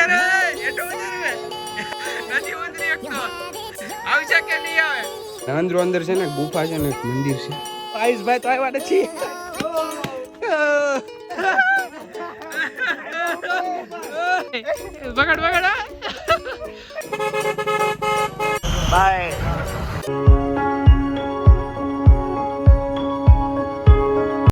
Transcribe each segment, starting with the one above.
ઉતરે રે ઉતરે નથી ઉતરી શકતો. આવશે કે નહીં આવે. અંદર અંદર છે ને ગુફા છે ને એક મંદિર છે. આયુષભાઈ તો આવ્યા નથી. બગડ બગડ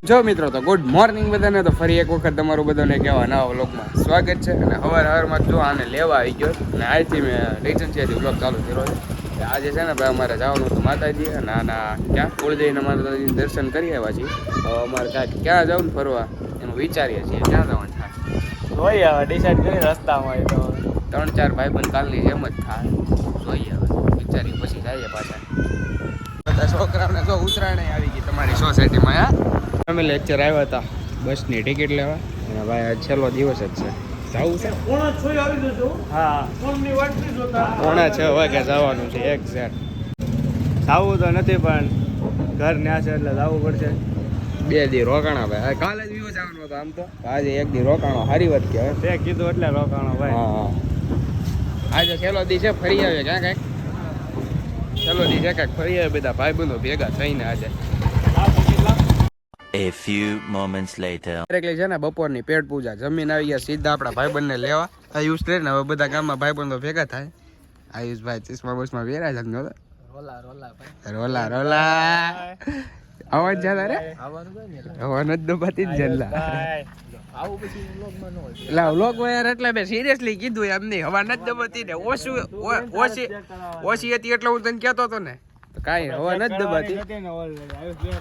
જો મિત્રો તો ગુડ મોર્નિંગ બધાને. તો ફરી એક વખત તમારું બધાને કહેવા નવા વ્લોગમાં સ્વાગત છે. અને હવાર હવારમાં જો આને લેવા આવી ગયો અને આજથી મેં રીજન્સીથી વ્લોગ ચાલુ કર્યો છે. આજે છે ને ભાઈ અમારે જવાનું હતું માતાજી અને આના ક્યાં? કુળદેવીના માતાજી દર્શન કરી આવ્યા છીએ. હવે અમારે કાંઈક ક્યાં જવું ને ફરવા? એનું વિચારીએ છીએ. ક્યાં જવાનું થાય? જોઈએ હવે ડિસાઈડ કરી રસ્તામાં તો. ત્રણ ચાર ભાઈ બંધ કાલની જેમ જ થાય. જોઈએ હવે. વિચારી પછી જઈએ પાછા. બધા છોકરાઓને જો ઉતરાયણ આવી ગઈ તમારી સોસાયટીમાં હા? અમે લેક્ચર આવ્યા હતા. બસની ટિકિટ લેવા. અને ભાઈ આજ છેલ્લો દિવસ જ છે. જવું છે. પોણા છ આવી જજો. હા. ફોનની વાટ નહીં જોતા. પોણા છ વાગે જવાનું છે એક્ઝેક્ટ જાવું તો નથી પણ ઘર ન્યા છે એટલે જવું પડશે. બે દી રોકાણા ભાઈ. કાલે જ વિવો જવાનું હતો આમ તો. આજે એક દી રોકાણો સારી વાત કહેવાય. તે કીધું એટલે રોકાણો ભાઈ. હા હા. આજે છેલ્લો દી છે ફરી આવે ક્યાં કાંઈક છેલ્લો દી છે કાંઈક ફરી આવે બધા ભાઈ બંધો ભેગા થઈને આજે. A few moments later. એટલે છે ને બપોરની પેટ પૂજા, જમીન આવી ગયા, સીધા આપણા ભાઈબંધને લેવા. આયુષ ટ્રેન હવે બધા ગામમાં ભાઈબંધો ભેગા થાય. આયુષભાઈ ચશ્મા બસમાં વેરા છે રોલા રોલા રોલા રોલા. અવાજ જાતા રે આવવાનું કોઈ હવા નથી દબાતી જ જલ્લા એટલે વ્લોગ એટલે મેં સિરિયસલી કીધું એમ નહીં, હવા નથી દબાતી ને, ઓછું ઓછી ઓછી હતી એટલે હું તને કહેતો હતો ને. કાંઈ હવા નથી દબાતી.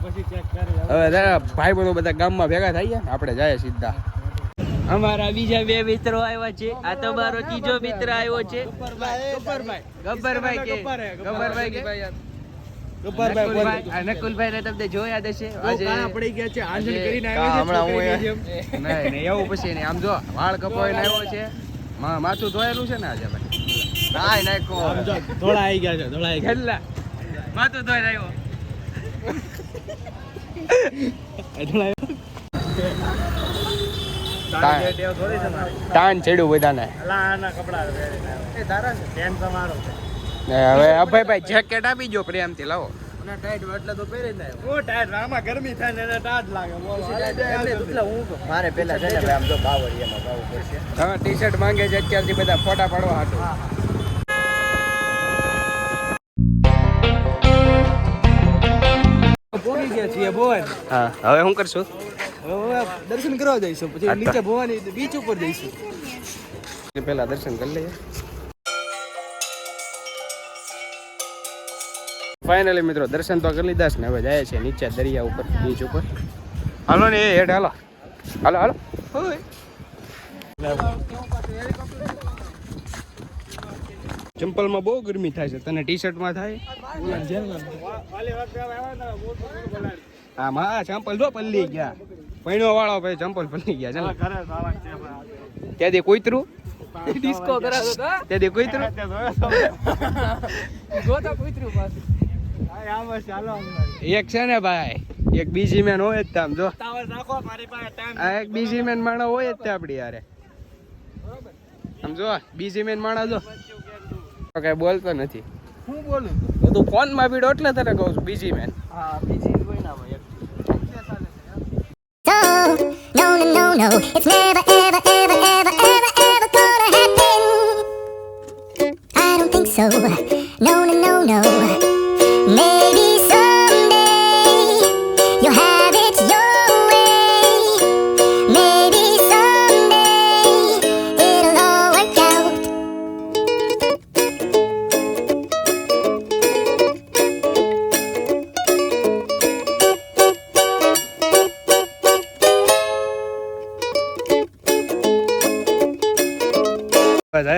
પછી ચેક કરી હવે ભાઈ બહેનો બધા ગામમાં ભેગા થઈ ગયા આપણે જાય સીધા. અમારા બીજા બે મિત્રો આવ્યા છે. આ તમારો ત્રીજો મિત્ર આવ્યો છે. ગબ્બરભાઈ કે ગબ્બરભાઈ કે નકુલભાઈ ને તમને જોયા જ આજે પડી ગયા છે આંજણ આજે કરીને હમણાં હું નહીં નહીં એવું પછી નહીં. આમ જો વાળ કપાવીને આવ્યો છે. મા- માથું ધોયેલું છે ને આજે ભાઈ નાય નાખો થોડા આવી ગયા છે થોડા આવી કેટલા? માથું છે મારી. તાન ચડ્યું બધાને. હવે અભયભાઈ જેકેટ આપી જો પ્રેમથી લાવો. હું ટાયર આમાં ગરમી થાય ને એને ટાઢ લાગે. બોલો મારે પેલા છે ને આમ જો બાવળિયામાં જવું પડશે. ટી શર્ટ માંગે છે અત્યારથી બધા ફોટા પાડવા હાટું. હા. હવે શું કરશું? હવે દર્શન કરવા જઈશું. પછી નીચે ભવાની બીચ ઉપર જઈશું. પેલા દર્શન કરી લઈએ. ફાઇનલી મિત્રો દર્શન તો કરી લીધા છે ને હવે જાય છે નીચે દરિયા ઉપર બીચ ઉપર. હાલો ને એ હેડ હાલો. હાલો હાલો. ચંપલમાં બહુ ગરમી થાય છે તને ટી શર્ટમાં થાય? હા માં ચંપલ જો પલ્લી ગયા. પૈણો વાળો ભાઈ ચંપલ પલ્લી ગયા ચાલો. ત્યાં ત્યાંથી કોઈતરું? ડિસ્કો કરાવતો હતો ત્યાંથી કૂતરું ગોતા કૂતરું પાસે એક છે ને ભાઈ એક બીજી મેન હોય જ તામ જો. નાખો મારી પાસે ટાઈમ આ એક બીજી મેન માણસ હોય જ તે આપડી યારે આમ જો બીજી મેન માણસ જો. તો કઈ બોલતો નથી. હું બોલું? તું ફોનમાં ભીડો એટલે તને કહું છું બીજી મેન હા બીજી no. It's never, ever, ever, ever, ever, ever gonna happen. I don't think so.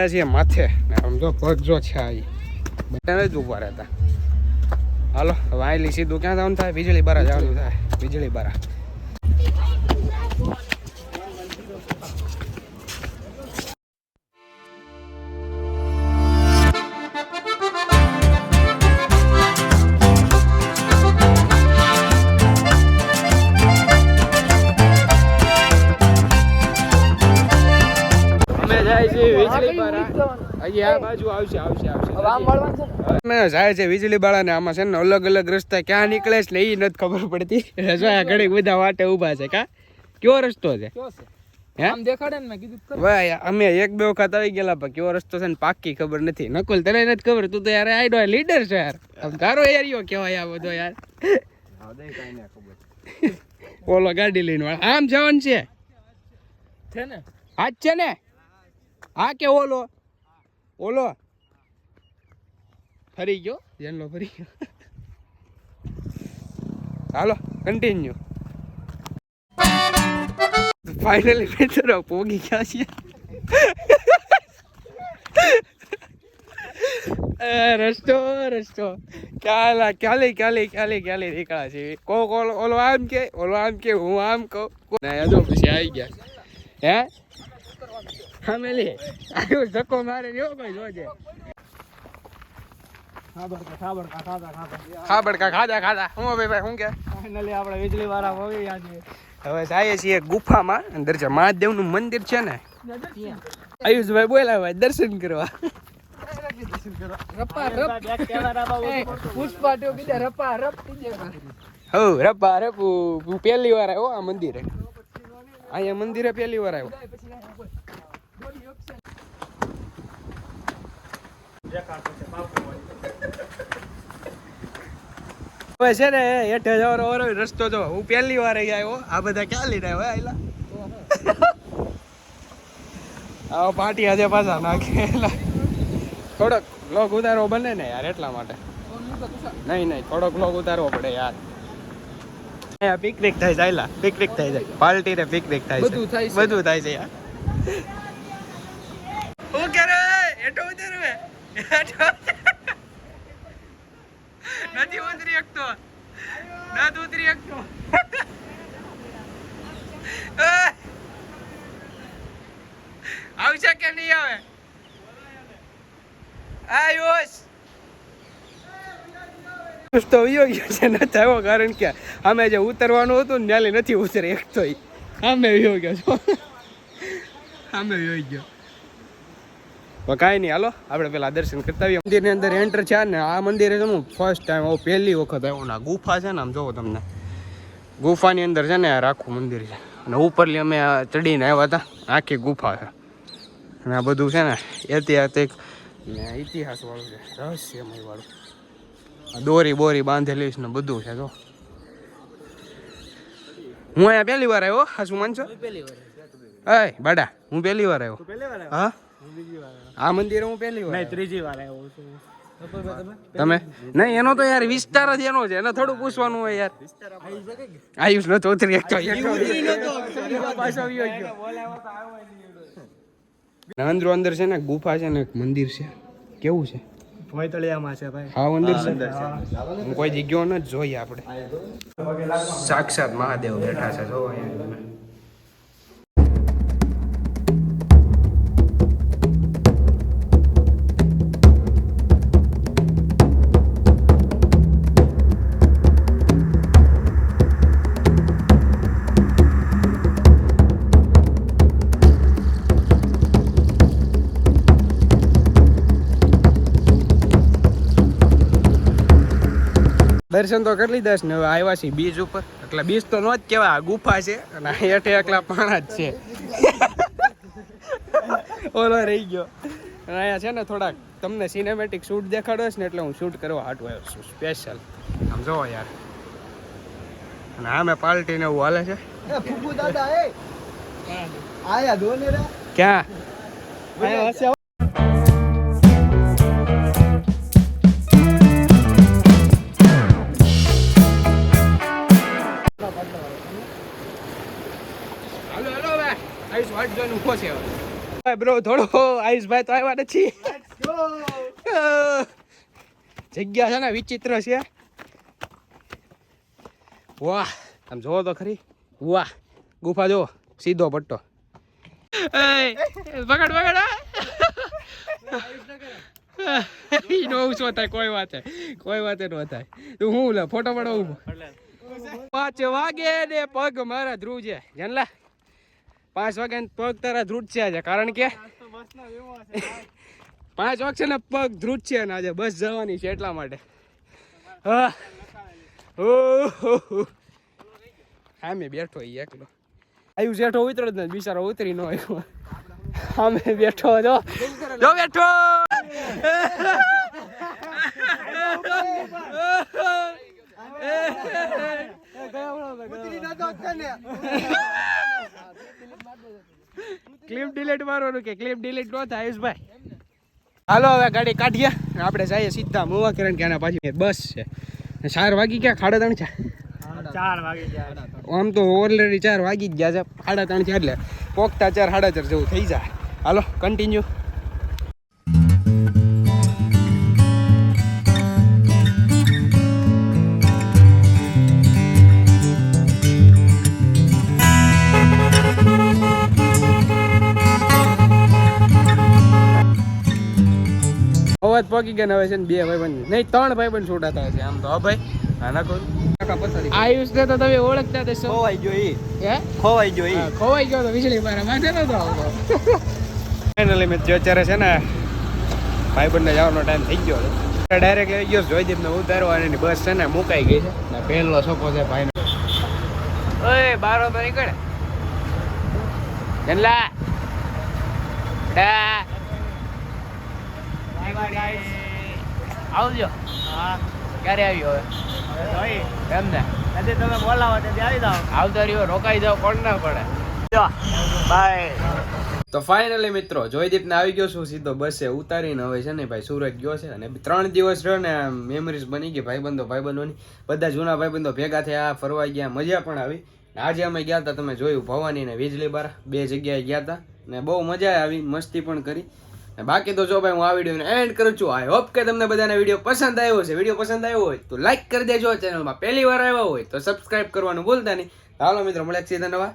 જાય છીએ માથે. ને આમ જો પગ જો છે આવી બધાને જ ઊભા રહેતા. હાલો, હવે આયલી સીધું ક્યાં જવાનું થાય? વીજળી બારા જવાનું થાય. વીજળી બારા જાય છે વીજળી બાળાને આમાં છે ને અલગ અલગ રસ્તા ક્યાં નીકળે છે ને એ નથી ખબર પડતી. જો ઘડીક બધા વાટે ઊભા છે કા? કયો રસ્તો છે? અમે એક બે વખત આવી ગયેલા પણ કયો રસ્તો છે ને પાકી ખબર નથી. નકુલ તને નથી ખબર? તું તો યાર આઈડો લીડર છે યાર. તારો એરિયો કેવાય આ બધો યાર. ઓલો ગાડી લઈને વાળા. આમ જવાનું છે? છે ને? આ છે ને? હા કે ઓલો? ઓલો? ફરી ગયો? જેનલો ફરી ગયો. હાલો કન્ટિન્યુ ફાઇનલી મિત્રો પોગી ગયા છીએ. રસ્તો રસ્તો. ક્યાલા ક્યાલી ક્યાલી ક્યાલી ક્યાલી નીકળ્યા છે. કોક ઓલો ઓલો આમ કે ઓલો આમ કે હું આમ કહું? ના યાદો પછી આવી ગયા. હે? ફેમિલી આવ્યો ધક્કો મારે રહ્યો કોઈ જોજે. ખાબડકા ખાધા ખાધા. હું ભાઈ ભાઈ શું કે? ફાઇનલી આપણે વીજળી વાળા હોવી આજે. હવે જઈએ છીએ ગુફામાં. અંદર છે મહાદેવનું મંદિર છે ને? આયુષભાઈ બોલા ભાઈ દર્શન કરવા. રપા રપ. પુષ્પા ટુ રપ રપુ હું પહેલી વાર આવ્યો આ મંદિરે. અહીંયા મંદિરે પહેલી વાર આવ્યો. હવે છે ને હેઠે જવાનો વારો રસ્તો જો હું પહેલી વાર અહીં આવ્યો. આ બધા ક્યાં લઈને આવ્યા આયલા? આ પાટી આજે પાછા નાખેલા. થોડોક લોગ ઉતારવો બને ને યાર એટલા માટે. નહીં નહીં થોડોક લોક ઉતારવો પડે યાર. પિકનિક થાય છે આયલા. પિકનિક થાય છે. પાર્ટી ને પિકનિક થાય છે. બધું થાય છે. બધું થાય છે યાર. હું કરે? હેઠો ઉતરવે હેઠો નથી ઉતરી શકતો નથી ઉતરી શકતો એ! આવશે કે નહીં આવે આયુષ તો વયો ગયો છે નથી આવ્યો, કારણ કે અમે જે ઉતરવાનું હતું ને ત્યાંથી નથી ઉતરે એક તો અમે વયો ગયો છો. અમે વયો ગયો. કાંઈ નહીં, હાલો, આપણે પેલા દર્શન કરતા આવીએ. મંદિરની અંદર એન્ટર છે ને, આ મંદિરે છે હું ફર્સ્ટ ટાઈમ આવું, પહેલી વખત આવ્યો ને ગુફા છે ને, આમ જોવો તમને. ગુફાની અંદર છે ને આખું મંદિર છે. અને ઉપરલી અમે ચડીને આવ્યા હતા. આખી ગુફા છે. અને આ બધું છે ને ઐતિહાસિક ઇતિહાસ વાળું છે રહસ્યમય વાળું દોરી બોરી બાંધેલી છે ને બધું છે જો. હું અહીંયા પહેલી વાર આવ્યો હા શું માનશો? અય બાડા હું પહેલી વાર આવ્યો. હા? આ મંદિરે હું પહેલી વાર ત્રીજી વાર આવ્યો. છું તમે? નહીં એનો તો યાર વિસ્તાર જ એનો છે. એને થોડું પૂછવાનું હોય યાર. આયુષ નો ચોથરી એક અંદરો અંદર છે ને ગુફા છે ને એક મંદિર છે. કેવું છે? ભોયતળિયામાં છે ભાઈ. હા મંદિર છે? હું કોઈ જગ્યાઓ ન જ જોઈએ આપણે. સાક્ષાત મહાદેવ બેઠા છે જો અહીંયા. દર્શન તો કરી લીધા છે ને હવે આવ્યા છીએ બીજ ઉપર. એટલે બીજ તો નો જ કહેવાય ગુફા છે અને હેઠે એકલા પાણા જ છે. ઓલો રહી ગયો. અને અહીંયા છે ને થોડાક તમને સિનેમેટિક શૂટ દેખાડો છે ને એટલે હું શૂટ કરવા હાટું આવ્યો છું સ્પેશિયલ આમ જોવો યાર. અને આમે પાર્ટીને એવું હાલે છે. ક્યાં? આયુષ વાટ જોઈને ઊભો છે હવે. બ્રો થોડો આયુષભાઈ તો આવ્યા નથી. જગ્યા છે ને વિચિત્ર છે. વાહ આમ જોવો તો ખરી. વાહ ગુફા જો સીધો પટ્ટો. પકડ પકડ નો ઉછો થાય કોઈ વાત. કોઈ વાત નો થાય. તું હું લે ફોટો પડાવું પાંચ વાગે ને પગ મારા ધ્રુવ છે. જાણલા પાંચ વાગ્યા પગ તારા ધ્રુવ છે આજે, કારણ કે પાંચ વાગશે ને પગ ધ્રુજ છે ને આજે, બસ જવાની છે એટલા માટે. હા. ઓહો. સામે બેઠો એ એકલો. આવ્યું જેઠો ઉતરો જ નથી બિચારો ઉતરી ન આવ્યો. અમે બેઠો જો જો બેઠો. ક્લિપ ડિલીટ મારવાનું કે ક્લિપ ડિલીટ ન થાય આયુષભાઈ. હાલો હવે ગાડી કાઢીએ. આપણે જઈએ સીધા મુવા કિરણ કે આના પાછી. બસ છે. ચાર વાગી ગયા સાડા ત્રણ છે ચાર વાગી ગયા. આમ તો ઓલરેડી ચાર વાગી જ ગયા છે સાડા ત્રણ છે એટલે પોકતા ચાર સાડા ચાર જેવું થઈ જાય. હાલો કન્ટિન્યુ અવાજ પોકી ગયા ને હવે છે ને બે ભાઈ બંધ નહીં ત્રણ ભાઈ બંધ છૂટાતા હશે. આમ તો ભાઈ આના કોઈ આયુષ ને તો તમે ઓળખતા હશો. ખોવાઈ ગયો ઈ. હે? ખોવાઈ ગયો ઈ. ખોવાઈ ગયો તો વીજળી મારા માથે નતો આવતો. ફાઇનલી મેં અત્યારે છે ને ભાઈબંધને જવાનો ટાઈમ થઈ ગયો છે. ડાયરેક્ટ લઈ ગયો જોઈદીપ ને ઉતારવા અને એની બસ છે ને મુકાઈ ગઈ છે. ને પહેલો સોપો છે ભાઈ ઓય બારો તો નીકળે. જનલા. આવજો. ક્યારે આવ્યો હવે? એમ ને? નથી તમે બોલાવો ત્યાંથી આવી જાઓ. આવતો રહ્યો રોકાઈ જાવ કોણ ના પડે? બાય તો ફાઇનલી મિત્રો જોયદીપને આવી ગયો છું સીધો બસે ઉતારીને. હવે છે ને ભાઈ સુરત ગયો છે અને ત્રણ દિવસ રહ્યો ને મેમરીઝ બની ગઈ ભાઈબંધો ભાઈબંધોની. બધા જૂના ભાઈબંધો ભેગા થયા ફરવા ગયા મજા પણ આવી. આજે અમે ગયા હતા તમે જોયું ભવાની ને વીજળી બાર બે જગ્યાએ ગયા હતા ને બહુ મજા આવી મસ્તી પણ કરી. ને બાકી તો જો ભાઈ હું આ વિડીયોને એન્ડ કરું છું. આઈ હોપ કે તમને બધાને વીડિયો પસંદ આવ્યો છે વીડિયો પસંદ આવ્યો હોય તો લાઈક કરી દેજો. ચેનલમાં પહેલી વાર આવ્યા હોય તો સબસ્ક્રાઇબ કરવાનું ભૂલતા નહીં. હાલો મિત્રો મળે સીધા નવા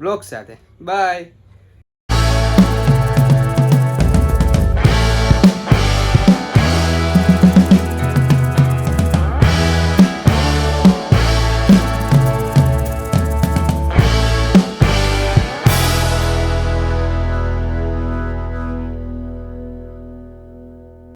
બ્લોગ સાથે. બાય